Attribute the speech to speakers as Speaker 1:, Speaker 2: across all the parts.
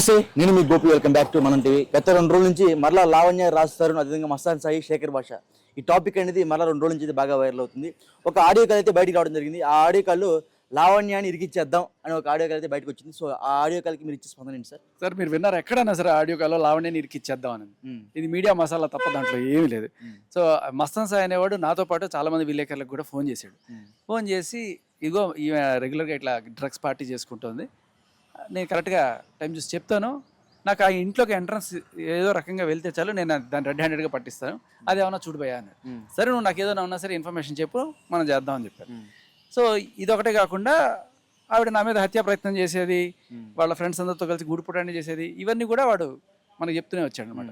Speaker 1: నమస్తే నేను మీ Gopi. Welcome back to Manam TV గత రెండు రోజుల నుంచి మరలా లావణ్య రాస్తారు అదేవిధంగా మస్తాన్ సాయి శేఖర్ భాష. ఈ టాపిక్ అనేది మరలా రెండు రోజుల నుంచి అయితే బాగా వైరల్ అవుతుంది. ఒక ఆడియో కాల్ అయితే బయటికి రావడం జరిగింది. ఆ ఆడియో కాల్ లావణ్యాన్ని ఇరికిచ్చేద్దాం అని ఒక ఆడియో కాల్ అయితే బయటకు వచ్చింది. సో ఆ ఆడియో కాల్కి మీరు ఇచ్చే స్పందన ఏంటి సార్?
Speaker 2: సార్ మీరు విన్నారు? ఎక్కడన్నా సరే ఆడియో కాల్లో లావణ్యని ఇరికిచ్చేద్దాం అని. ఇది మీడియా మసాలా తప్ప దాంట్లో ఏమీ లేదు. సో మస్తాన్ సాయి అనేవాడు నాతో పాటు చాలా మంది విలేకరులకు కూడా ఫోన్ చేశాడు. ఫోన్ చేసి ఇగో ఈమె రెగ్యులర్గా ఇట్లా డ్రగ్స్ పార్టీ చేసుకుంటుంది. నేను కరెక్ట్గా టైం చూసి చెప్తాను. నాకు ఆ ఇంట్లోకి ఎంట్రన్స్ ఏదో రకంగా వెళ్తే చాలు నేను దాన్ని రెడ్ హ్యాండెడ్గా పట్టిస్తాను. అది ఏమన్నా చూడిపోయా అన్నాడు సరే నువ్వు నాకు ఏదైనా ఉన్నా సరే ఇన్ఫర్మేషన్ చెప్పు మనం చేద్దామని చెప్పారు. సో ఇదొకటే కాకుండా ఆవిడ నా మీద హత్యా ప్రయత్నం చేసేది వాళ్ళ ఫ్రెండ్స్ అందరితో కలిసి గూడుపుటాన్ని చేసేది ఇవన్నీ కూడా వాడు మనకు చెప్తూనే వచ్చాడు అనమాట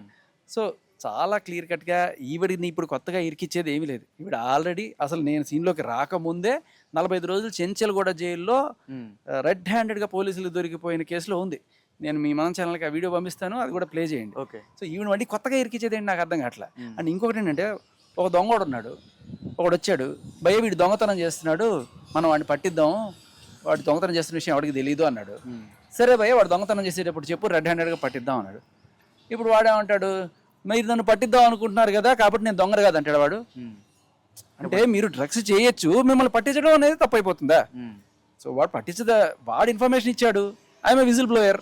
Speaker 2: సో చాలా క్లియర్ కట్గా ఈవిడిని ఇప్పుడు కొత్తగా ఇరికిచ్చేది ఏమీ లేదు. ఈవిడ ఆల్రెడీ అసలు నేను సీన్లోకి రాకముందే నలభై ఐదు రోజులు చెంచల్గూడ జైల్లో రెడ్ హ్యాండెడ్గా పోలీసులు దొరికిపోయిన కేసులో ఉంది. నేను మీ మన ఛానల్కి ఆ వీడియో పంపిస్తాను అది కూడా ప్లే చేయండి.
Speaker 1: ఓకే.
Speaker 2: సో ఈవిడ మళ్ళీ కొత్తగా ఇరికిచ్చేది ఏంటి నాకు అర్థం కావట్లే? అండ్ ఇంకొకటి ఏంటంటే ఒక దొంగోడు ఉన్నాడు. ఒకడు వచ్చాడు. భయ వీడు దొంగతనం చేస్తున్నాడు. మనం వాడిని పట్టిద్దాం. వాడు దొంగతనం చేస్తున్న విషయం ఎవరికి తెలియదు అన్నాడు. సరే భయ వాడు దొంగతనం చేసేటప్పుడు చెప్పు రెడ్ హ్యాండెడ్గా పట్టిద్దాం అన్నాడు. ఇప్పుడు వాడేమంటాడు? మీరు నన్ను పట్టిద్దాం అనుకుంటున్నారు కదా కాబట్టి నేను దొంగరు కదా అంటాడు వాడు అంటే మీరు డ్రగ్స్ చేయొచ్చు మిమ్మల్ని పట్టించడం అనేది తప్పైపోతుందా? సో వాడు పట్టించదా? వాడు ఇన్ఫర్మేషన్ ఇచ్చాడు. ఐఎమ్ విజిల్ బ్లోయర్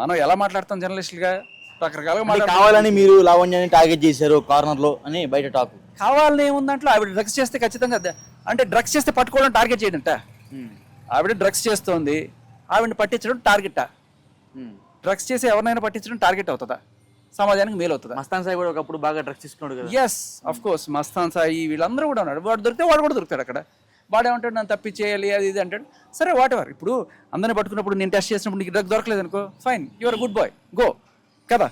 Speaker 2: మనం ఎలా మాట్లాడతాం జర్నలిస్టులుగా రకరకాలుగా
Speaker 1: కావాలని మీరు లావణ్యాన్ని టార్గెట్ చేశారు కార్నర్లో అని బయట టాక్
Speaker 2: కావాలని ఏముందంట్లో ఆవిడ డ్రగ్స్ చేస్తే ఖచ్చితంగా అంటే డ్రగ్స్ చేస్తే పట్టుకోవడం టార్గెట్ చేయడంట. ఆవిడ డ్రగ్స్ చేస్తోంది. ఆవిడని పట్టించడం టార్గెటా డ్రగ్స్ చేసి ఎవరినైనా పట్టించడం టార్గెట్ అవుతుందా? సమాజానికి మేలు అవుతుందా
Speaker 1: మస్తాన్ సాయి కూడా ఒకప్పుడు బాగా డ్రగ్స్ తీసుకున్నాడు కదా.
Speaker 2: Yes of course Mastan Sai వీళ్ళందరూ కూడా ఉన్నాడు వాడు దొరికితే వాడు కూడా దొరుకుతాడు అక్కడ. వాడు ఏమంటాడు నన్ను తప్పించేయాలి అది ఇది అంటాడు. సరే వాట్ ఎవర్ ఇప్పుడు అందరిని పట్టుకున్నప్పుడు నేను టెస్ట్ చేసినప్పుడు నీకు డ్రగ్ దొరకలేదు అనుకో fine your good boy go కదా?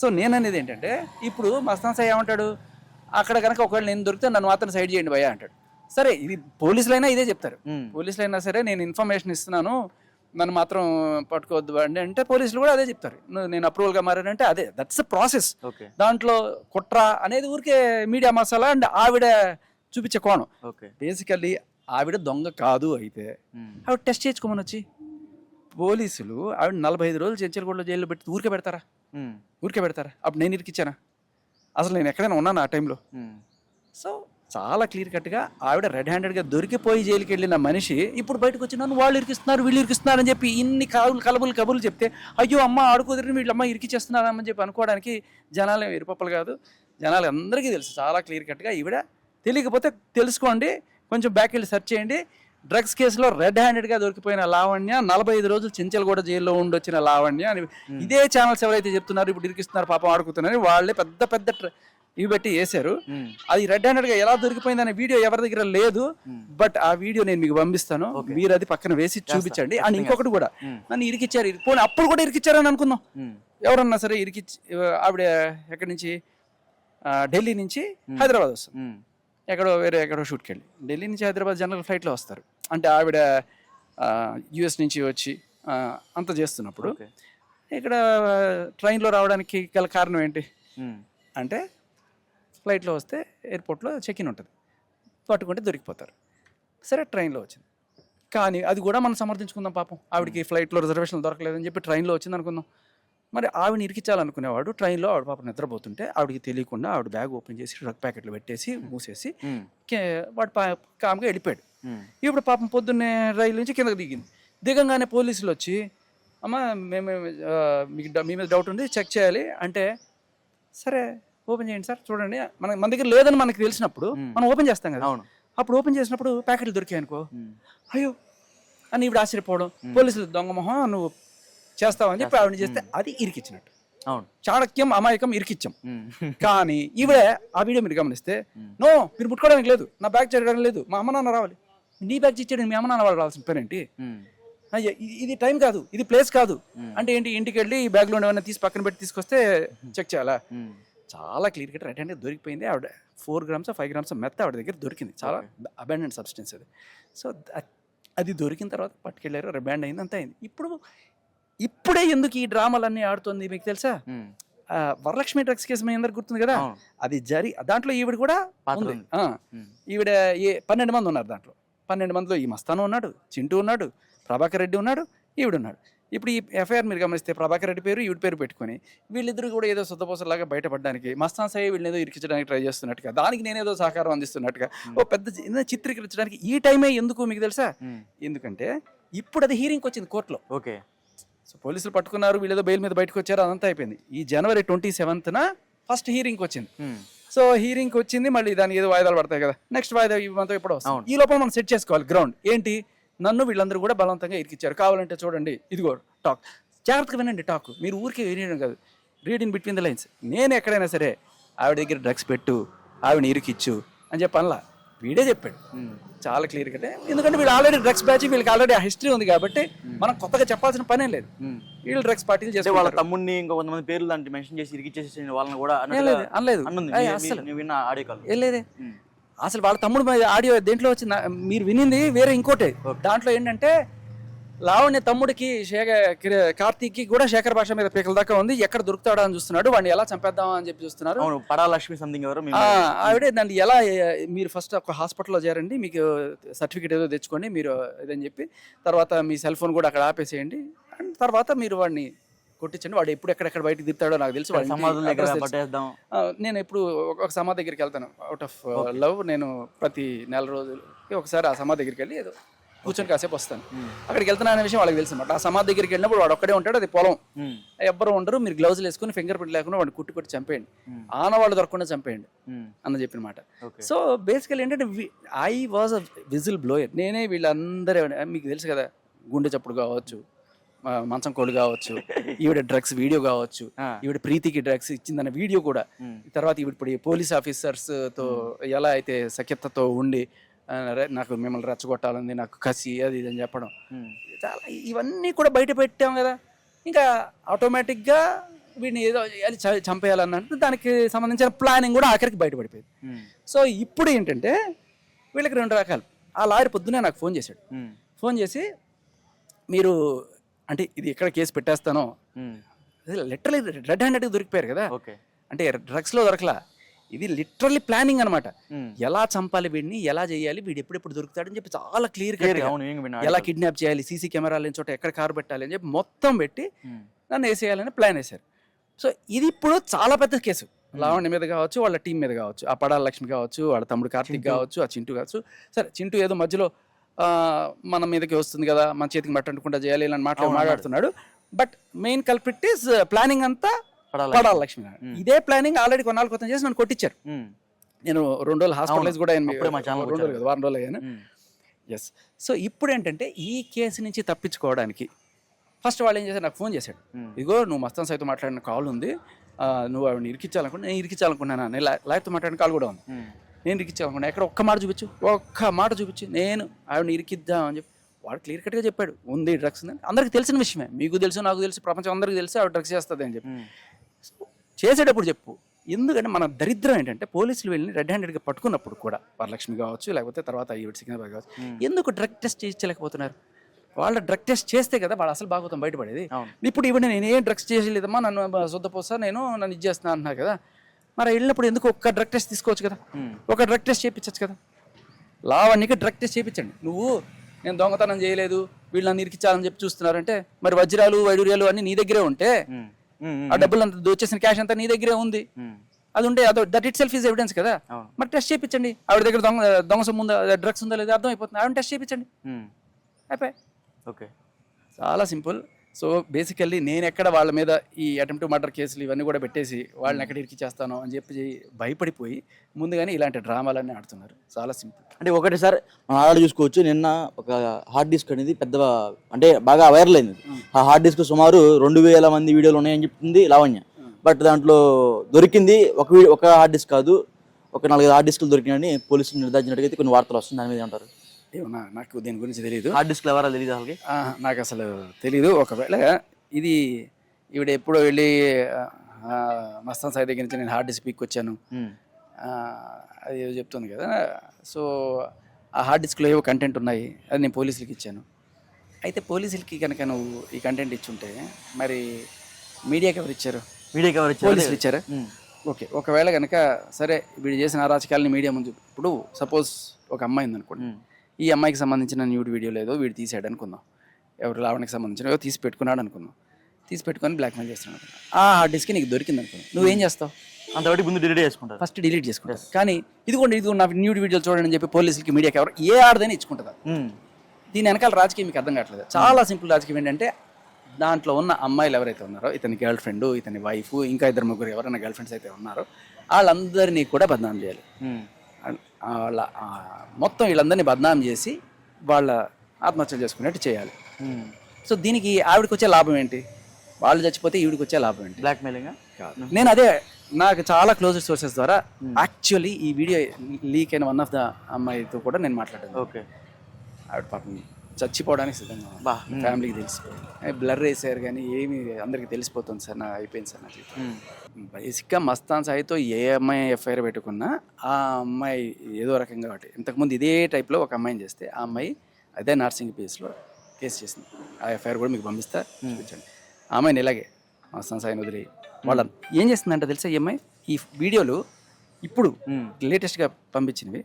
Speaker 2: సో నేను అనేది ఏంటంటే ఇప్పుడు మస్తాన్ సాయి ఏమంటాడు అక్కడ కనుక ఒకవేళ నేను దొరికితే నన్ను మాత్రం సైడ్ చేయండి భయ్యా అంటాడు. సరే ఇది పోలీసులైనా ఇదే చెప్తారు. పోలీసులైనా సరే నేను ఇన్ఫర్మేషన్ ఇస్తున్నాను. నన్ను మాత్రం పట్టుకోవద్దు అండి అంటే పోలీసులు కూడా అదే చెప్తారు. నేను అప్రూవల్గా మారానంటే అదే. That's a process
Speaker 1: okay.
Speaker 2: దాంట్లో కుట్ర అనేది ఊరికే మీడియా మసాలా అండ్ ఆవిడ చూపించే కోణం.
Speaker 1: ఓకే.
Speaker 2: బేసికల్లీ ఆవిడ దొంగ కాదు అయితే. ఆవిడ టెస్ట్ చేయించుకోమని వచ్చి పోలీసులు ఆవిడ నలభై ఐదు రోజులు చెంచలగూడలో జైల్లో పెట్టి ఊరికే పెడతారా? ఊరికే పెడతారా? అప్పుడు నేను ఇరికిచ్చానా? అసలు నేను ఎక్కడైనా ఉన్నాను ఆ టైంలో? సో చాలా క్లియర్ కట్గా ఆవిడ రెడ్ హ్యాండెడ్గా దొరికిపోయి జైలుకి వెళ్ళిన మనిషి ఇప్పుడు బయటకు వచ్చి నన్ను వాళ్ళు ఇరికిస్తున్నారు వీళ్ళు ఇరికిస్తున్నారు అని చెప్పి ఇన్ని కబులు కలబులు కబుర్లు చెప్తే అయ్యో అమ్మ ఆడుకుదిరిని వీళ్ళ అమ్మ ఇరికిచ్చేస్తున్నారని చెప్పి అనుకోవడానికి జనాలు ఏం ఎరుపప్పలు కాదు. జనాలు అందరికీ తెలుసు చాలా క్లియర్ కట్గా ఈవిడ. తెలియకపోతే తెలుసుకోండి కొంచెం బ్యాక్ వెళ్ళి సెర్చ్ చేయండి. డ్రగ్స్ కేసులో రెడ్ హ్యాండెడ్గా దొరికిపోయిన లావణ్య నలభై ఐదు రోజులు చెంచల్గూడ జైల్లో ఉండొచ్చిన లావణ్య అని ఇదే ఛానల్స్ ఎవరైతే చెప్తున్నారు ఇప్పుడు ఇరికిస్తున్నారు పాపం ఆడుకుతున్నారు వాళ్ళే పెద్ద పెద్ద ట్ర- ఇవి పెట్టి వేశారు. అది రెడ్ హ్యాండెడ్గా ఎలా దొరికిపోయింది అనే వీడియో ఎవరి దగ్గర లేదు బట్ ఆ వీడియో నేను మీకు పంపిస్తాను. మీరు అది పక్కన వేసి చూపించండి. అండ్ ఇంకొకటి కూడా. నన్ను ఇరికిచ్చారు. ఇరి- పోనీ అప్పుడు కూడా ఇరికిచ్చారని అనుకుందాం. ఎవరన్నా సరే ఇరికిచ్చి ఆవిడ ఎక్కడి నుంచి? ఢిల్లీ నుంచి హైదరాబాద్ వస్తుంది ఎక్కడో వేరే ఎక్కడో షూట్కి వెళ్ళి. ఢిల్లీ నుంచి హైదరాబాద్ జనరల్ ఫ్లైట్లో వస్తారు. అంటే ఆవిడ యుఎస్ నుంచి వచ్చి అంత చేస్తున్నప్పుడు ఇక్కడ ట్రైన్లో రావడానికి గల కారణం ఏంటి? అంటే ఫ్లైట్లో వస్తే ఎయిర్పోర్ట్లో చెక్ ఇన్ ఉంటుంది. పట్టుకుంటే దొరికిపోతారు. సరే ట్రైన్లో వచ్చింది. కానీ అది కూడా మనం సమర్థించుకుందాం పాపం. ఆవిడకి ఫ్లైట్లో రిజర్వేషన్ దొరకలేదని చెప్పి ట్రైన్లో వచ్చింది అనుకుందాం. మరి ఆవిడని ఇరికించాలనుకునేవాడు ట్రైన్లో ఆవిడ పాప నిద్రపోతుంటే ఆవిడకి తెలియకుండా ఆవిడ బ్యాగ్ ఓపెన్ చేసి డ్రగ్ ప్యాకెట్లు పెట్టేసి మూసేసి వాడు పా కామ్గా వెళ్ళిపోయాడు. ఇప్పుడు పాపం పొద్దున్నే రైలు నుంచి కిందకి దిగింది. దిగంగానే పోలీసులు వచ్చి అమ్మ మేము మీకు మీ మీద డౌట్ ఉంది చెక్ చేయాలి. అంటే సరే ఓపెన్ చేయండి సార్ చూడండి. మన మన దగ్గర లేదని మనకి తెలిసినప్పుడు మనం ఓపెన్ చేస్తాం కదా.
Speaker 1: అవును.
Speaker 2: అప్పుడు ఓపెన్ చేసినప్పుడు ప్యాకెట్లు దొరికాయి అనుకో. అయ్యో అని ఇప్పుడు ఆశ్చర్యపోవడం. పోలీసులు దొంగ మొహం నువ్వు చేస్తావని చెప్పి ఆవిడ చేస్తే అది ఇరికిచ్చినట్టు.
Speaker 1: అవును.
Speaker 2: చాణక్యం అమాయకం ఇరికిచ్చాం. కానీ ఈవిడే ఆ వీడియో మీరు గమనిస్తే నో మీరు ముట్టుకోవడానికి లేదు. నా బ్యాగ్ జరగడం లేదు. మా అమ్మ నాన్న రావాలి. నీ బ్యాగ్ ఇచ్చాడు మీ అమ్మ నాన్న వాళ్ళు రావాల్సిన పేరేంటి అయ్యా ఇది- ఇది టైం కాదు. ఇది ప్లేస్ కాదు. అంటే ఏంటి ఇంటికి వెళ్ళి ఈ బ్యాగ్లో ఏమైనా తీసి పక్కన పెట్టి తీసుకొస్తే చెక్ చేయాలా? చాలా క్లియర్ కట్ రైట్ హ్యాండ్ దొరికిపోయింది. ఆవిడ ఫోర్ గ్రామ్స్ ఫైవ్ గ్రామ్స్ మెత్త ఆవిడ దగ్గర దొరికింది. చాలా అబాండెంట్ సబ్స్టెన్స్ అది. సో అది దొరికిన తర్వాత పట్టుకెళ్ళారు రిమాండ్ అయింది అంతా అయింది. ఇప్పుడు ఇప్పుడే ఎందుకు ఈ డ్రామాలన్నీ ఆడుతుంది మీకు తెలుసా? వరలక్ష్మి డ్రగ్స్ కేసు మీ అందరికి గుర్తుంది కదా. అది జరి దాంట్లో ఈవిడ కూడా. ఈవిడ ఏ పన్నెండు మంది ఉన్నారు దాంట్లో. పన్నెండు మందిలో ఈ మస్తాను ఉన్నాడు చింటూ ఉన్నాడు ప్రభాకర్ రెడ్డి ఉన్నాడు ఈవిడ ఉన్నాడు. ఇప్పుడు ఈ ఎఫ్ఐఆర్ మీరు గమనిస్తే ప్రభాకర్ రెడ్డి పేరు ఈవిడ పేరు పెట్టుకొని వీళ్ళిద్దరు కూడా ఏదో శుద్ధపోసలాగా బయటపడడానికి మస్తాన్ సాయి వీళ్ళని ఏదో ఇరికించడానికి ట్రై చేస్తున్నట్టుగా దానికి నేనేదో సహకారం అందిస్తున్నట్టుగా ఓ పెద్ద చిత్రీకరించడానికి ఈ టైమే ఎందుకు మీకు తెలుసా? ఎందుకంటే ఇప్పుడు అది హీరింగ్కి వచ్చింది కోర్టులో.
Speaker 1: ఓకే.
Speaker 2: సో పోలీసులు పట్టుకున్నారు వీళ్ళేదో బెయిల్ మీద బయటకు వచ్చారు అదంతా అయిపోయింది. ఈ జనవరి ట్వంటీ సెవెంత్న ఫస్ట్ హీరింగ్కి వచ్చింది. సో హీరింగ్కి వచ్చింది మళ్ళీ దానికి ఏదో వాయిదాలు పడతాయి కదా నెక్స్ట్ వాయిదా ఎప్పుడు
Speaker 1: అవును.
Speaker 2: వస్తుంది ఈ లోపల మనం సెట్ చేసుకోవాలి గ్రౌండ్. ఏంటి? నన్ను వీళ్ళందరూ కూడా బలవంతంగా ఇరికిచ్చారు కావాలంటే చూడండి. ఇదిగో టాక్ జాగ్రత్తగా వినండి టాక్ మీరు ఊరికే వినడం కాదు. Read in between the lines నేను ఎక్కడైనా సరే ఆవిడ దగ్గర డ్రగ్స్ పెట్టు ఆవిడని ఇరికిచ్చు అని చెప్పి అనలా వీడే చెప్పాడు. చాలా క్లియర్గా అంటే ఎందుకంటే వీళ్ళు ఆల్రెడీ డ్రగ్స్ బ్యాచ్ వీళ్ళకి ఆల్రెడీ ఆ హిస్టరీ ఉంది కాబట్టి మనం కొత్తగా చెప్పాల్సిన పనే లేదు. వీళ్ళు డ్రగ్స్ పార్టీలు
Speaker 1: అంటే వాళ్ళ
Speaker 2: చేస్తే
Speaker 1: తమ్ముడిని ఇంకా కొంతమంది పేర్లు దాంట్లో మెన్షన్ చేసి ఇరికిచ్చేసి వాళ్ళని కూడా
Speaker 2: లేదు అనలేదు అస్సలు.
Speaker 1: మీ- విన్న ఆడియో కాల్.
Speaker 2: ఏం లేదే. అసలు వాళ్ళ తమ్ముడు మీద ఆడియో దేంట్లో వచ్చింది మీరు వినింది వేరే ఇంకోటే. దాంట్లో ఏంటంటే లావణ్య తమ్ముడికి శేఖర్ కార్తీక్కి కూడా శేఖర్ భాష మీద పీకల దాకా ఉంది. ఎక్కడ దొరుకుతాడా అని చూస్తున్నాడు. వాడిని ఎలా చంపేద్దాం అని చెప్పి చూస్తున్నారు.
Speaker 1: అవును పడా లక్ష్మి సంథింగ్ ఎవరు
Speaker 2: ఆవిడే దాన్ని ఎలా మీరు ఫస్ట్ ఒక హాస్పిటల్లో చేరండి మీకు సర్టిఫికేట్ ఏదో తెచ్చుకోండి మీరు ఇదని చెప్పి తర్వాత మీ సెల్ ఫోన్ కూడా అక్కడ ఆపేసేయండి. అండ్ తర్వాత మీరు వాడిని కొట్టించండి. వాడు ఎప్పుడు ఎక్కడెక్కడ బయటకు తిప్పుతాడో నాకు తెలుసు. వాడి ఇంటి
Speaker 1: సమాధుల దగ్గర
Speaker 2: address తెలుసు.
Speaker 1: పట్టేద్దాం.
Speaker 2: ఆ, నేను ఎప్పుడు ఒక- ఒక సమాధి దగ్గరికి వెళ్తాను. అవుట్ ఆఫ్ లవ్ నేను ప్రతి నెల రోజులకి ఒకసారి ఆ సమాధి దగ్గరికి వెళ్ళి ఏదో కూర్చొని కాసేపు వస్తాను. అక్కడికి వెళ్తున్నా అనే విషయం వాళ్ళకి తెలుసు అనమాట ఆ సమాధి దగ్గరికి వెళ్ళినప్పుడు వాడు ఒక్కడే ఉంటాడు. అది పొలం.
Speaker 1: ఉమ్.
Speaker 2: ఎవ్వరు ఉండరు. మీరు గ్లౌజులు వేసుకుని ఫింగర్ ప్రింట్ లేకుండా వాడిని కుట్టి కొట్టి చంపేయండి. ఆనవాళ్ళు దొరకకుండా చంపేయండి
Speaker 1: ఉమ్.
Speaker 2: అన్న చెప్పిన మాట సో బేసికల్ ఏంటంటే I was a whistle blower నేనే వీళ్ళందరూ మీకు తెలుసు కదా గుండె చప్పుడు కావచ్చు మంచం కోలు కావచ్చు ఈవిడ డ్రగ్స్ వీడియో కావచ్చు. ఈవిడ ప్రీతికి డ్రగ్స్ ఇచ్చిందన్న వీడియో కూడా. తర్వాత ఈవిడ ఇప్పుడు పోలీస్ ఆఫీసర్స్తో ఎలా అయితే సఖ్యతతో ఉండి నాకు మిమ్మల్ని రెచ్చగొట్టాలని నాకు కసి అది ఇది అని చెప్పడం. చాలా ఇవన్నీ కూడా బయట పెట్టాం కదా ఇంకా ఆటోమేటిక్గా వీడిని ఏదో చంపేయాలన్నట్టు దానికి సంబంధించిన ప్లానింగ్ కూడా ఆఖరికి బయటపడిపోయింది. సో ఇప్పుడు ఏంటంటే వీళ్ళకి రెండు రకాలు ఆ లాయర్ పొద్దునే నాకు ఫోన్ చేశాడు. ఫోన్ చేసి మీరు అంటే ఇది ఎక్కడ కేసు పెట్టేస్తానో. లిటరలీ రెడ్ హ్యాండెడ్గా దొరికిపోయారు కదా.
Speaker 1: ఓకే.
Speaker 2: అంటే డ్రగ్స్లో దొరకలా. ఇది లిటరల్లీ ప్లానింగ్ అనమాట. ఎలా చంపాలి వీడిని ఎలా చేయాలి వీడు ఎప్పుడెప్పుడు దొరుకుతాడని చెప్పి చాలా క్లియర్ ఎలా కిడ్నాప్ చేయాలి సీసీ కెమెరాలు లేని చోట ఎక్కడ కారు పెట్టాలి అని చెప్పి మొత్తం పెట్టి. నన్ను వేసేయాలని ప్లాన్ వేశారు. సో ఇది ఇప్పుడు చాలా పెద్ద కేసు. లావణ్య మీద కావచ్చు వాళ్ళ టీం మీద కావచ్చు. ఆ పడాల లక్ష్మి కావచ్చు వాళ్ళ తమ్ముడు కార్తీక్ కావచ్చు ఆ చింటూ కావచ్చు. సరే చింటూ ఏదో మధ్యలో మన మీదకి వస్తుంది కదా మన చేతికి మట్టకుండా చేయాలి ఇలాంటి మాటలు మాట్లాడుతున్నాడు. But main culprit is planning అంతా
Speaker 1: పడాల
Speaker 2: లక్ష్మి
Speaker 1: ఉమ్.
Speaker 2: ఇదే ప్లానింగ్ ఆల్రెడీ కొన్నాళ్ళ క్రితం చేసి నన్ను కొట్టించారు
Speaker 1: ఉమ్.
Speaker 2: నేను రెండు రోజులు హాస్పిటలైజ్ కూడా రెండు రోజులు వారం రోజులు అయ్యాను. ఎస్ సో ఇప్పుడు ఏంటంటే ఈ కేసు నుంచి తప్పించుకోవడానికి ఫస్ట్ వాళ్ళు ఏం చేశారు? నాకు ఫోన్ చేశాడు. ఇదిగో నువ్వు మస్తాన్ సైతం మాట్లాడిన కాల్ ఉంది. నువ్వు ఆవిడని ఇరికించాలనుకుంటే నేను ఇరికించాలనుకున్నాను? నేను లాయర్తో మాట్లాడిన కాల్ కూడా ఉంది. నేను ఇరికించాలనుకున్నా ఎక్కడ ఒక్క మాట చూపించు. ఒక్క మాట చూపించు. నేను ఆవిడని ఇరికిద్దాం అని చెప్పి వాడు క్లియర్ కట్గా చెప్పాడు. ఉంది డ్రగ్స్ ఉందని అందరికీ తెలిసిన విషయమే. మీకు తెలుసు నాకు తెలుసు ప్రపంచం అందరికీ తెలుసు ఆవిడ డ్రగ్స్ చేస్తుంది అని చెప్పి. చేసేటప్పుడు చెప్పు. ఎందుకంటే మన దరిద్రం ఏంటంటే పోలీసులు వెళ్ళి రెడ్ హ్యాండెడ్గా పట్టుకున్నప్పుడు కూడా వరలక్ష్మి కావచ్చు లేకపోతే తర్వాత ఈవిడ సికింద్రాబాద్ కావచ్చు. ఎందుకు డ్రగ్ టెస్ట్ చేయించలేకపోతున్నారు? వాళ్ళ డ్రగ్ టెస్ట్ చేస్తే కదా వాళ్ళు అసలు భాగవతం బయటపడేది. ఇప్పుడు ఇవిడ నేను ఏం డ్రగ్స్ చేయలేదమ్మా నన్ను శుద్ధపోసా నేను నన్ను ఇది చేస్తున్నా అంటున్నారు కదా. మరి వెళ్ళినప్పుడు ఎందుకు ఒక్క డ్రగ్ టెస్ట్ తీసుకోవచ్చు కదా. ఒక డ్రగ్ టెస్ట్ చేయించచ్చు కదా? లావణ్యకి డ్రగ్ టెస్ట్ చేయించండి. నువ్వు నేను దొంగతనం చేయలేదు వీళ్ళు నన్ను ఇరికించాలని చెప్పి చూస్తున్నారంటే మరి వజ్రాలు వైడూర్యాలు అన్ని నీ దగ్గరే ఉంటే. ఆ డబ్బులు అంతా దోచేసిన క్యాష్ అంతా నీ దగ్గరే ఉంది. అది ఉంటే అదో that itself is evidence కదా. మరి టెస్ట్ చేయించండి. ఆవిడ దగ్గర దొంగ దొంగ సొమ్ము ఉందా డ్రగ్స్ ఉందా లేదా అర్థం అయిపోతుంది ఆవిడ టెస్ట్ చేయించండి. అయిపోయి
Speaker 1: ఓకే.
Speaker 2: చాలా సింపుల్. సో బేసికల్లీ నేను ఎక్కడ వాళ్ళ మీద ఈ అటెంప్ట్ మర్డర్ కేసులు ఇవన్నీ కూడా పెట్టేసి వాళ్ళని ఎక్కడ ఇరికి చేస్తాను అని చెప్పి భయపడిపోయి ముందుగానే ఇలాంటి డ్రామాలన్నీ ఆడుతున్నారు. చాలా సింపుల్.
Speaker 1: అంటే ఒకటి సార్ మనం ఆల్రెడీ చూసుకోవచ్చు నిన్న ఒక హార్డ్ డిస్క్ అనేది పెద్ద అంటే బాగా వైరల్ అయింది. ఆ. హార్డ్ డిస్క్ సుమారు రెండు వేల మంది వీడియోలు ఉన్నాయని చెప్తుంది లావణ్య. బట్ దాంట్లో దొరికింది ఒక ఒక హార్డ్ డిస్క్ కాదు ఒక నాలుగైదు హార్డ్ డిస్క్లు దొరికినాయని పోలీసులు నిర్ధారించినట్టుగా కొన్ని వార్తలు వస్తుంది దాని మీద
Speaker 2: ఏమన్నా నాకు దీని గురించి తెలియదు
Speaker 1: హార్డ్ డిస్క్లు ఎవరో తెలియదు అసలు
Speaker 2: నాకు అసలు తెలీదు. ఒకవేళ ఇది ఈవిడ ఎప్పుడో వెళ్ళి మస్తాన్ సాయి దగ్గర నుంచి నేను హార్డ్ డిస్క్ పిక్ వచ్చాను ఆ, అది చెప్తుంది కదా. సో ఆ హార్డ్ డిస్క్లో ఏవో కంటెంట్ ఉన్నాయి. అది నేను పోలీసులకి ఇచ్చాను. అయితే పోలీసులకి కనుక నువ్వు ఈ కంటెంట్ ఇచ్చుంటే మరి మీడియాకి ఎవరు ఇచ్చారు?
Speaker 1: వీడియోకి ఎవరు ఇచ్చారు?
Speaker 2: పోలీసులు ఇచ్చారా?
Speaker 1: ఉమ్.
Speaker 2: ఓకే. ఒకవేళ కనుక సరే వీడు చేసిన అరాచకాలని మీడియా ముందు ఇప్పుడు సపోజ్ ఒక అమ్మాయి ఉంది అనుకోండి
Speaker 1: ఉమ్.
Speaker 2: ఈ అమ్మాయికి సంబంధించిన న్యూడ్ వీడియో లేదో వీడు తీసాడు అనుకుందాం ఎవరు లావణ్యకి సంబంధించిన తీసి పెట్టుకున్నాడు అనుకున్నాం తీసి పెట్టుకొని బ్లాక్మెయిల్ చేస్తున్నాడు. ఆ హార్డ్ డిస్క్ నీకు దొరికింది అనుకున్నాం నువ్వేం చేస్తావు?
Speaker 1: అంతవరకు ముందు డిలీట్ చేసుకుంటారు.
Speaker 2: ఫస్ట్ డిలీట్ చేసుకుంటారు. కానీ ఇదిగోండి ఇది నా న్యూడ్ వీడియోలు చూడండి అని చెప్పి పోలీసులకి మీడియాకి ఎవరు ఏ ఆడదని ఇచ్చుకుంటుందా. దీని వెనకాల రాజకీయం మీకు అర్థం కావట్లేదు. చాలా సింపుల్ రాజకీయం ఏంటంటే దాంట్లో ఉన్న అమ్మాయిలు ఎవరైతే ఉన్నారో ఇతని గర్ల్ ఫ్రెండ్ ఇతని వైఫ్ ఇంకా ఇద్దరు ముగ్గురు ఎవరైనా గర్ల్ ఫ్రెండ్స్ అయితే ఉన్నారో వాళ్ళందరినీ కూడా బదనాం చేయాలి. వాళ్ళ మొత్తం వీళ్ళందరినీ బదనాం చేసి వాళ్ళ ఆత్మహత్యలు చేసుకునేట్టు చేయాలి. సో దీనికి ఆవిడకి వచ్చే లాభం ఏంటి? వాళ్ళు చచ్చిపోతే ఈవిడికి వచ్చే లాభం ఏంటి?
Speaker 1: బ్లాక్మెయిలింగ్?
Speaker 2: కాదు. నేను అదే నాకు చాలా క్లోజ్ సోర్సెస్ ద్వారా యాక్చువల్లీ ఈ వీడియో లీక్ అయిన వన్ ఆఫ్ ద అమ్మాయితో కూడా నేను మాట్లాడాను.
Speaker 1: ఓకే.
Speaker 2: ఆవిడ పాపం చచ్చిపోవడానికి సిద్ధంగా.
Speaker 1: బా.
Speaker 2: ఫ్యామిలీకి తెలిసిపోయింది బ్లర్ వేసారు కానీ ఏమి అందరికి తెలిసిపోతుంది సార్ నా అయిపోయింది సార్ నా జీవితం.
Speaker 1: ఉమ్.
Speaker 2: బేసిక్గా మస్తాన్ సాయితో ఏ అమ్మాయి ఎఫ్ఐఆర్ పెట్టుకున్నా ఆ అమ్మాయి ఏదో రకంగా ఒకటి. ఇంతకుముందు ఇదే టైప్లో ఒక అమ్మాయిని చేస్తే ఆ అమ్మాయి అదే నార్సింగ్ పిఎస్లో కేసు చేసింది. ఆ ఎఫ్ఐఆర్ కూడా మీకు పంపిస్తా చూపించండి. ఆ అమ్మాయిని ఇలాగే మస్తాన్ సాయిని వదిలి వాళ్ళ ఏం చేస్తుందంటే తెలుసా ఈ అమ్మాయి? ఈ వీడియోలు ఇప్పుడు. లేటెస్ట్గా పంపించినవి.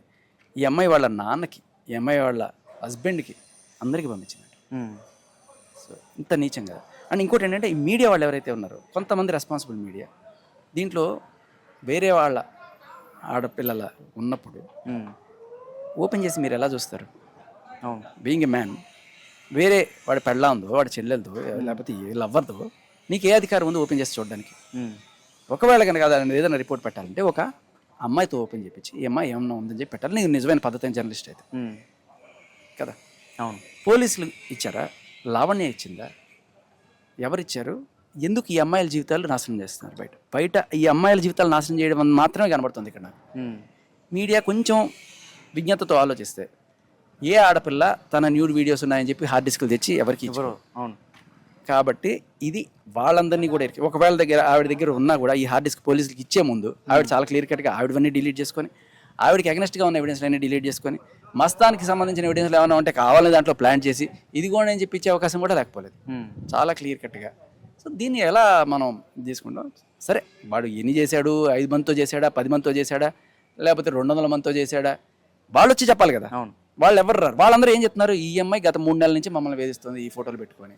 Speaker 2: ఈ అమ్మాయి వాళ్ళ నాన్నకి ఈ అమ్మాయి వాళ్ళ హస్బెండ్కి అందరికీ పంపించింది
Speaker 1: ఉమ్.
Speaker 2: సో ఇంత నీచం కదా అండ్ ఇంకోటి ఏంటంటే ఈ మీడియా వాళ్ళు ఎవరైతే ఉన్నారో కొంతమంది రెస్పాన్సిబుల్ మీడియా దీంట్లో వేరే వాళ్ళ ఆడపిల్లల ఉన్నప్పుడు. ఓపెన్ చేసి మీరు ఎలా చూస్తారు? బీయింగ్ ఎ మ్యాన్ వేరే వాడి పెళ్ళాందో వాడి చెల్లెలతో లేకపోతే ఏ లవ్వర్తో నీకు ఏ అధికారం ఉంది ఓపెన్ చేసి చూడడానికి. ఒకవేళ కనుక దాని ఏదైనా రిపోర్ట్ పెట్టాలంటే ఒక అమ్మాయితో ఓపెన్ చేపించి ఈ అమ్మాయి ఏమన్నా ఉందని చెప్పి పెట్టాలి. నీకు నిజమైన పద్ధతి జర్నలిస్ట్ అయితే. కదా?
Speaker 1: అవును.
Speaker 2: పోలీసులు ఇచ్చారా? లావణ్య ఇచ్చిందా? ఎవరిచ్చారు? ఎందుకు ఈ అమ్మాయిల జీవితాలు నాశనం చేస్తున్నారు బయట? బయట ఈ అమ్మాయిల జీవితాలు నాశనం చేయడం మాత్రమే కనబడుతుంది ఇక్కడ. మీడియా కొంచెం విజ్ఞతతో ఆలోచిస్తే ఏ ఆడపిల్ల తన న్యూడ్ వీడియోస్ ఉన్నాయని చెప్పి హార్డ్ డిస్క్లు తెచ్చి ఎవరికి ఇవ్వరు
Speaker 1: అవును.
Speaker 2: కాబట్టి ఇది వాళ్ళందరినీ కూడా ఒకవేళ దగ్గర ఆవిడ దగ్గర ఉన్నా కూడా ఈ హార్డ్ డిస్క్ పోలీసులకి ఇచ్చే ముందు ఆవిడ చాలా క్లియర్ కట్గా ఆవిడవన్నీ డిలీట్ చేసుకొని ఆవిడకి అగనెస్ట్గా ఉన్న ఎవిడెన్స్ అన్ని డిలీట్ చేసుకొని మస్తానికి సంబంధించిన ఎవిడెన్స్లు ఏమైనా ఉంటే కావాలని దాంట్లో ప్లాన్ చేసి ఇది కూడా అని చెప్పి ఇచ్చే అవకాశం కూడా లేకపోలేదు
Speaker 1: ఉమ్.
Speaker 2: చాలా క్లియర్ కట్గా సో దీన్ని ఎలా మనం తీసుకుంటాం? సరే వాడు ఎన్ని చేశాడు? ఐదు మందితో చేశాడా? పది మందితో చేశాడా? లేకపోతే రెండు వందల మందితో చేశాడా? వాళ్ళు వచ్చి చెప్పాలి కదా.
Speaker 1: అవును.
Speaker 2: వాళ్ళు ఎవరు రారు? వాళ్ళందరూ ఏం చెప్తున్నారు? ఈ అమ్మాయి గత మూడు నెలల నుంచి మమ్మల్ని వేధిస్తుంది ఈ ఫోటోలు పెట్టుకొని.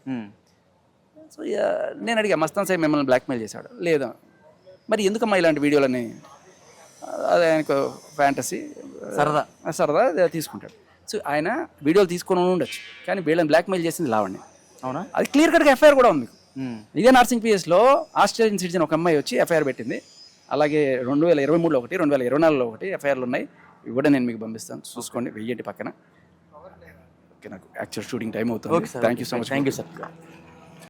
Speaker 2: సో ఇక నేను అడిగా మస్తాన్ సాయి మిమ్మల్ని బ్లాక్మెయిల్ చేశాడు? లేదు. మరి ఎందుకమ్మా ఇలాంటి వీడియోలని అదే ఆయనకు ఫ్యాంటసీ
Speaker 1: సరదా.
Speaker 2: సరదా తీసుకుంటాడు. సో ఆయన వీడియోలు తీసుకొని ఉండొచ్చు. కానీ వీళ్ళని బ్లాక్మెయిల్ చేసింది లావణ్య.
Speaker 1: అవునా?
Speaker 2: అది క్లియర్ కట్గా ఎఫ్ఐఆర్ కూడా ఉంది. ఇదే నర్సింగ్ పిఎస్లో ఆస్ట్రేలియన్ సిటిజన్ ఒక అమ్మాయి వచ్చి ఎఫ్ఐఆర్ పెట్టింది. అలాగే రెండు వేల ఇరవై మూడులో ఒకటి రెండు వేల ఇరవై నాలుగులో ఒకటి ఎఫ్ఐఆర్లు ఉన్నాయి. ఇవి కూడా నేను మీకు పంపిస్తాను. చూసుకోండి. వెయ్యండి పక్కన. ఓకే నాకు యాక్చువల్ షూటింగ్ టైం అవుతుంది. Thank you so much
Speaker 1: thank you sir